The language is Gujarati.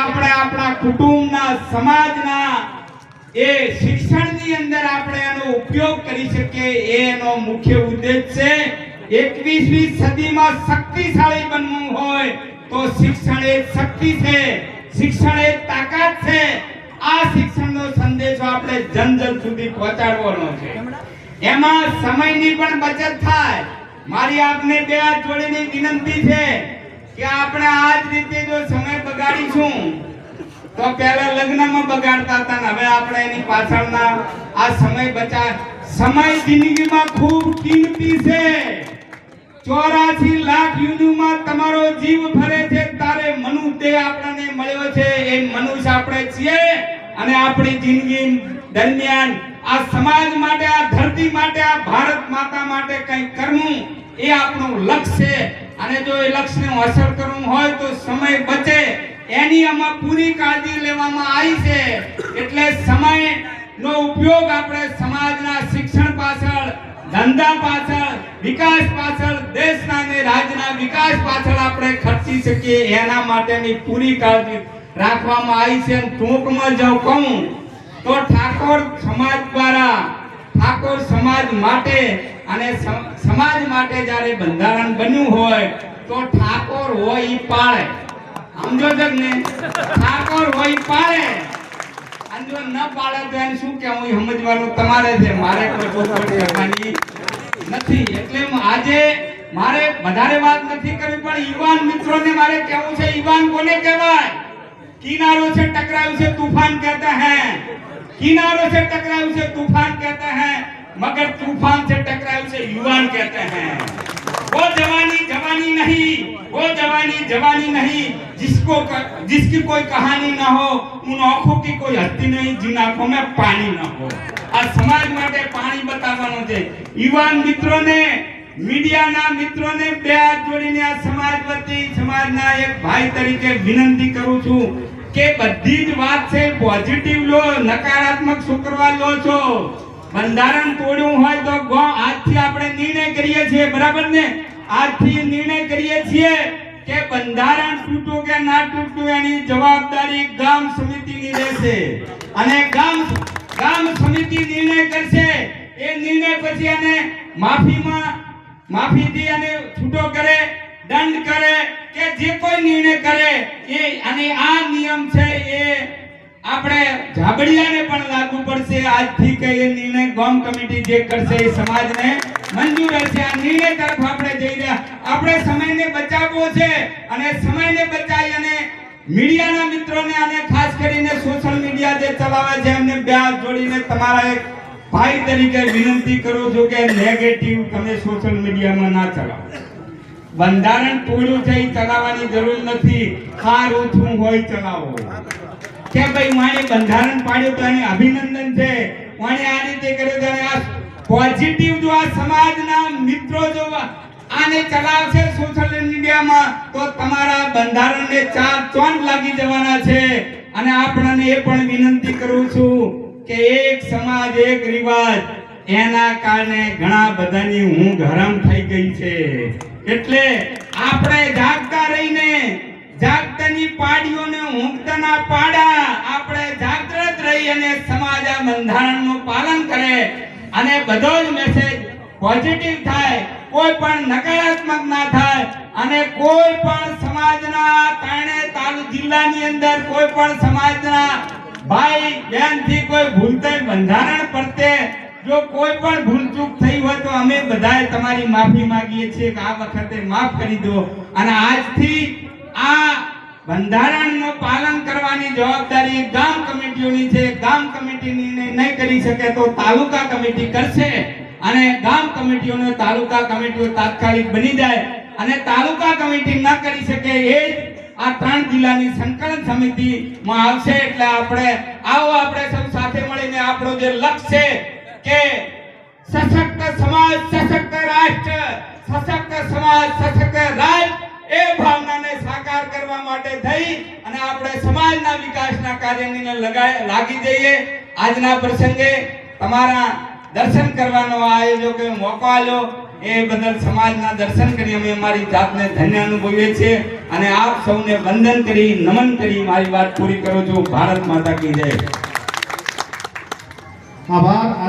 આપણે આપણા કુટુંબના સમાજના એ શિક્ષણની અંદર આપણે એનો ઉપયોગ કરી શકીએ એનો મુખ્ય ઉદ્દેશ છે. 21મી સદીમાં શક્તિશાળી બનવું હોય તો શિક્ષણ એ શક્તિ છે, શિક્ષણ એ તાકાત છે. આ શિક્ષણનો સંદેશો આપણે જન જન સુધી પહોંચાડવાનો છે. એમાં સમયની પણ બચત થાય. મારી આપને બે હાથ જોડીની વિનંતી છે કે આપણે આ જ રીતે જો સમય તો પહેલા લગ્નમાં બગાડતા હતા હવે આપણે એની પાછળના આ સમય બચા, સમય જિંદગીમાં ખૂબ કિંમતી છે. ચોરાશી લાખ યુનિમાં તમારો જીવ ફરે છે, તારે મનુ તે આપણને મળ્યો છે, એ મનુષ્ય આપણે છીએ અને આપણી જિંદગી દરમિયાન આ સમાજ માટે, આ ધરતી માટે, આ ભારત માતા માટે કંઈ કરવું એ આપણું લક્ષ્ય છે. અને જો એ લક્ષ્યને હાંસલ કરવું હોય તો સમય બચે. એની આમાં પૂરી કાળજી લેવામાં આવી છે. એટલે સમયનો ઉપયોગ આપણે સમાજના શિક્ષણ પાછળ, ધંધા પાછળ, વિકાસ પાછળ, દેશના અને રાજ્યના વિકાસ પાછળ આપણે ખર્ચી શકીએ એના માટેની પૂરી કાળજી રાખવામાં આવી છે ટૂંકમાં જો કહું, તો ઠાકોર સમાજ દ્વારા, ઠાકોર સમાજ માટે અને સમાજ માટે જ્યારે બંધારણ બન્યું હોય, તો ઠાકોર હોય એ પાળે. સમજો છો કે નહીં? ઠાકોર હોય ઈ પાળે અને જો ન પાળે તો એને શું કહેવું એ સમજવાનું તમારે છે મારે કોઈ ચોખવટ કરવાની નથી એટલે હું આજે મારે વધારે વાત નથી કરવી પણ યુવાન મિત્રોને મારે કહેવું છે યુવાન કોને કહેવાય કિનારો से टकराव से तूफान कहते हैं किनारों से टकराव से तूफान कहते हैं मगर तूफान से टकराव से युवान कहते हैं वो जवानी जवानी नहीं वो जवानी जवानी नहीं जिसको क- जिसकी कोई कहानी ना हो उन आंखों की कोई हस्ती नहीं जिन आंखों में पानी ना हो આ સમાજ માટે પાણી બતાવવાનું છે યુવાન મિત્રોને મીડિયાના મિત્રોને બે હાથ જોડીને આ સમાજ વતી સમાજના એક ભાઈ તરીકે વિનંતી કરું છું કે બધી જ વાત છે પોઝિટિવ લો નકારાત્મક શું કરવા લો છો બંધારણ તોડ્યું હોય તો ગો આજથી આપણે નિર્ણય કરીએ છીએ બરાબર ને આજથી નિર્ણય કરીએ છીએ કે બંધારણ તૂટું કે ના તૂટું એની જવાબદારી ગામ સમિતિની રહેશે. અને ગામ ગામ સમિતિ નિર્ણય કરશે. એ નિર્ણય પછી એને માફીમાં માફીથી અને છૂટો કરે, દંડ કરે કે જે કોઈ નિર્ણય કરે એ અને આ નિયમ છે એ આપણે ઝાબડિયાને પણ લાગુ પડશે. આજથી કે નિર્ણય ગોમ કમિટી જે કરશે એ સમાજને મંજૂર હશે. આ નિર્ણય તરફ આપણે જઈ રહ્યા. આપણે સમયને બચાવવો છે અને સમયને બચાવી અને મીડિયાના મિત્રોને અને ખાસ કરીને સોશિયલ મીડિયા જે ચલાવે છે, એમને બે હાથ જોડીને તમારા એક ભાઈ તરીકે વિનંતી કરું છું કે નેગેટિવ તમે સોશિયલ મીડિયામાં ના ચલાવો. બંધારણ તોડ્યું છે ચલાવવાની જરૂર નથી. ખાર ઓછું હોય ચલાવો. કે ભાઈ માણે બંધારણ પાડ્યું તો એને અભિનંદન છે. માણે આ રીતે કર્યું તો આ પોઝિટિવ જો આ સમાજના મિત્રો જો આને ચલાવશે સોશિયલ મીડિયામાં તો તમારા બંધારણને ચાર ચોંટ લાગી જવાના છે. અને આપણને એ પણ વિનંતી કરું છું કે એક સમાજ, એક રિવાજ, એના કારણે ઘણા બધાની ઊંઘ હરામ થઈ ગઈ છે. એટલે આપણે જાગતા રહીને જાગતાની પાડીઓને ઊંઘતાના પાડા. આપણે જાગૃત રહી અને સમાજ આ બંધારણનું પાલન કરે અને બધો જ મેસેજ પોઝિટિવ થાય. કોઈ પણ નકારાત્મક ના થાય અને કોઈ પણ સમાજના તાણે તાલુ જિલ્લાની અંદર કોઈ પણ સમાજના ભાઈ બહેનથી કોઈ ભૂલતે બંધારણ પ્રત્યે જો કોઈ પણ ભૂલચૂક થઈ હોય તો અમે બધાએ તમારી માફી માંગીએ છીએ કે આ વખતે માફ કરી દો. અને આજથી આ બંધારણનું પાલન કરવાની જવાબદારી ગામ કમિટીઓની છે. ગામ કમિટી નહીં કરી શકે તો તાલુકા કમિટી કરશે અને ગામ કમિટીઓને તાલુકા કમિટીઓ તાત્કાલિક બની જાય અને તાલુકા કમિટી ન કરી શકે એ જ આ ત્રણ જિલ્લાની સંકલન સમિતિમાં આવશે. એટલે આપણે આવો આપણે સૌ સાથે મળીને આપણો જે લક્ષ્ય છે કે સશક્ત સમાજ, સશક્ત રાષ્ટ્ર, સશક્ત સમાજ, સશક્ત રાષ્ટ્ર કરવા માટે થઈ અને આપણે સમાજના વિકાસના કાર્યની લાગી જઈએ. આજના પ્રસંગે તમારા દર્શન કરવાનો આ મોકો આલ્યો એ બદલ સમાજના દર્શન કરી અમે અમારી જાતને ધન્ય અનુભવીએ છીએ. અને આપ સૌને વંદન કરી, નમન કરી, મારી વાત પૂરી કરું છું. ભારત માતા કી જય. આભાર.